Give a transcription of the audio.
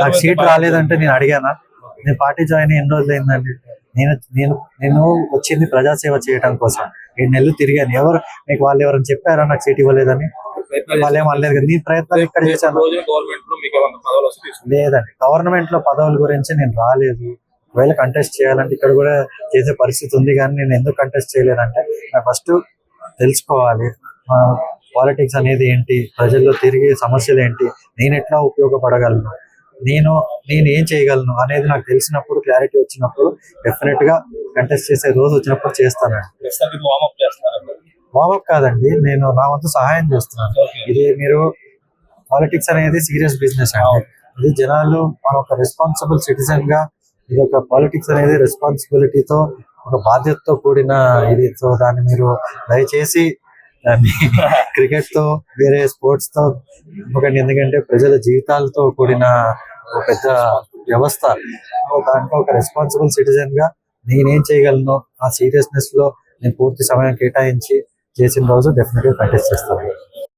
నాకు సీట్ రాలేదంటే నేను అడిగానా? నేను పార్టీ జాయిన్ ఎన్ని రోజులు అయిందండి? నేను నేను నేను వచ్చింది ప్రజాసేవ చేయడం కోసం. ఏడు నెలలు తిరిగాను. ఎవరు మీకు వాళ్ళు ఎవరైనా చెప్పారా నాకు సీట్ ఇవ్వలేదని? వాళ్ళు ఏం అనలేదు కదా. నీ ప్రయత్నాలు ఇక్కడ చేశాను. లేదండి. గవర్నమెంట్లో పదవుల గురించి నేను రాలేదు. ఒకవేళ కంటెస్ట్ చేయాలంటే ఇక్కడ కూడా చేసే పరిస్థితి ఉంది కానీ నేను ఎందుకు కంటెస్ట్ చేయలేదంటే నాకు ఫస్ట్ తెలుసుకోవాలి. పాలిటిక్స్ అనేది ఏంటి? ప్రజల్లో తిరిగే సమస్యలు ఏంటి? నేను ఎట్లా ఉపయోగపడగలను? నేను నేను ఏం చేయగలను అనేది నాకు తెలిసినప్పుడు క్లారిటీ వచ్చినప్పుడు డెఫినెట్గా కంటెస్ట్ చేసే రోజు వచ్చినప్పుడు చేస్తానండి వామప్ కాదండి నేను నా వంతు సహాయం చేస్తున్నాను. ఇది మీరు పాలిటిక్స్ అనేది సీరియస్ బిజినెస్ అండి. ఇది జనాలు మన ఒక రెస్పాన్సిబుల్ సిటిజన్గా ఇది ఒక పాలిటిక్స్ అనేది రెస్పాన్సిబిలిటీతో ఒక బాధ్యతతో కూడిన ఇది. సో దాన్ని మీరు దయచేసి దాన్ని క్రికెట్తో వేరే స్పోర్ట్స్తో ఎందుకంటే ప్రజల జీవితాలతో కూడిన ఒక పెద్ద వ్యవస్థ. దాంట్లో ఒక రెస్పాన్సిబుల్ సిటిజన్గా నేనేం చేయగలను? ఆ సీరియస్నెస్లో నేను పూర్తి సమయం కేటాయించి చేసిన రోజు డెఫినెట్గా కంటెస్ట్ చేస్తాను.